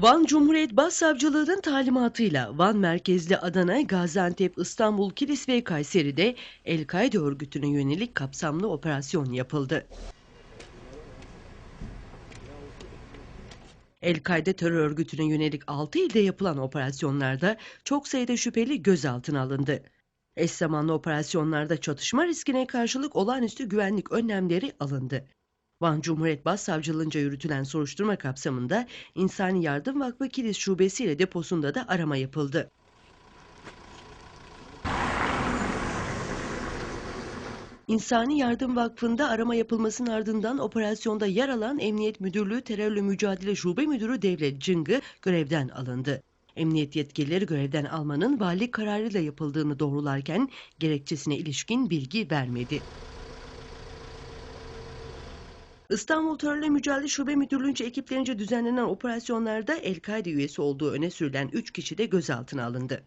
Van Cumhuriyet Başsavcılığı'nın talimatıyla Van merkezli Adana, Gaziantep, İstanbul, Kilis ve Kayseri'de El-Kaide örgütüne yönelik kapsamlı operasyon yapıldı. El-Kaide terör örgütüne yönelik 6 ilde yapılan operasyonlarda çok sayıda şüpheli gözaltına alındı. Eş zamanlı operasyonlarda çatışma riskine karşılık olağanüstü güvenlik önlemleri alındı. Van Cumhuriyet Başsavcılığınca yürütülen soruşturma kapsamında İnsani Yardım Vakfı Kilis Şubesi ile deposunda da arama yapıldı. İnsani Yardım Vakfı'nda arama yapılmasının ardından operasyonda yer alan Emniyet Müdürlüğü Terörle Mücadele Şube Müdürü Devlet Cıngı görevden alındı. Emniyet yetkilileri görevden almanın valilik kararıyla yapıldığını doğrularken gerekçesine ilişkin bilgi vermedi. İstanbul Terörle Mücadele Şube Müdürlüğü'nce ekiplerince düzenlenen operasyonlarda El-Kaide üyesi olduğu öne sürülen 3 kişi de gözaltına alındı.